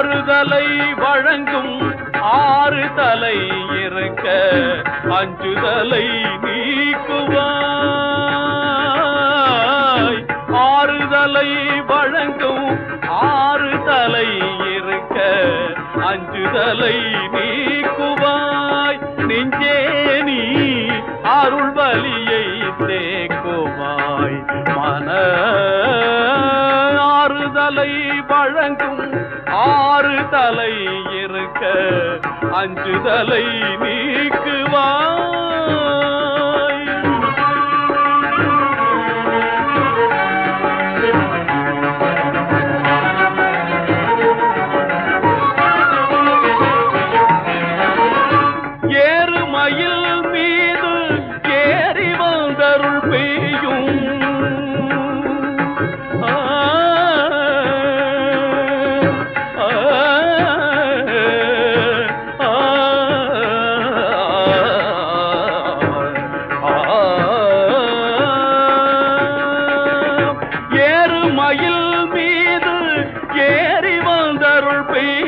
ஆறுதலை வழங்கும் ஆறு தலை இருக்க அஞ்சுதலை நீக்குவாய். ஆறுதலை வழங்கும் ஆறு தலை இருக்க அஞ்சுதலை நீக்குவாய். நெஞ்சே நீ அருள் வலியை தேக்குவாய். மன ஆறுதலை வழங்கும் அஞ்சுதலை நீக்குவாய்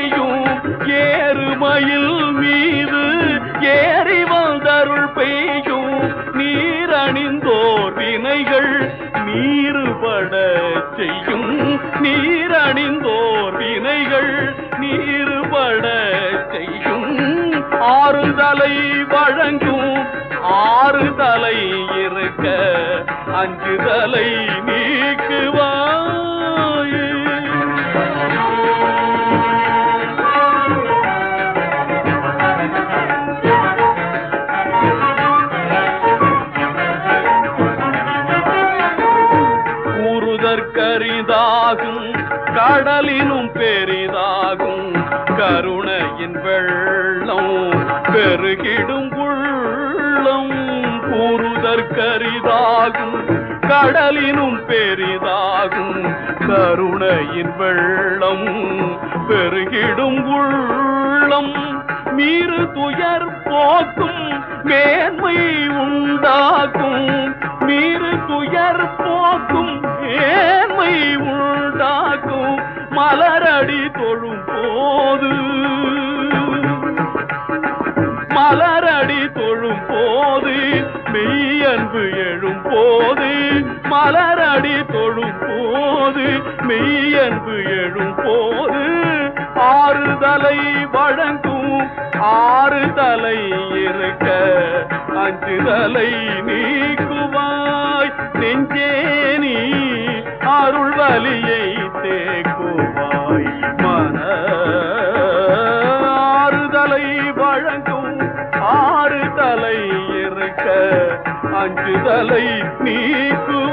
வந்தருள் ஏறுமயில் மீது ஏறி வந்தருள் பெய்யும். நீரணிந்தோர் வினைகள் நீருபட செய்யும். நீரணிந்தோர் வினைகள் நீருபட செய்யும். ஆறுதலை வழங்கும் ஆறுதலை இருக்க அஞ்சுதலை நீர் பெரிதாகும் கடலினும் பெரிதாகும். கருணையின் வெள்ளம் பெருகிடும் உள்ளம் கூறுதற்கரிதாகும். கடலினும் பெரிதாகும். கருணையின் வெள்ளம் பெருகிடும் உள்ளம் மீறு துயர் போக்கும் மேன்மை உண்டாக்கும். மீறு துயர் போக்கும் மேன்மை உண்டாக்கும். மலரடி தொழும் போது மலரடி தொழும் போது மெய்யன்பு எழும் போது மலரடி தொழும் போது மெய்யன்பு எழும் போது ஆறுதலை வழங்கும் ஆறு தலை இருக்க அஞ்சு தலை நீக்குவாய். நெஞ்சே நீ அருள் வலியை தேக்குவாய். மன ஆறுதலை வழங்கும் ஆறு தலை இருக்க அஞ்சு தலை நீக்குவாய்.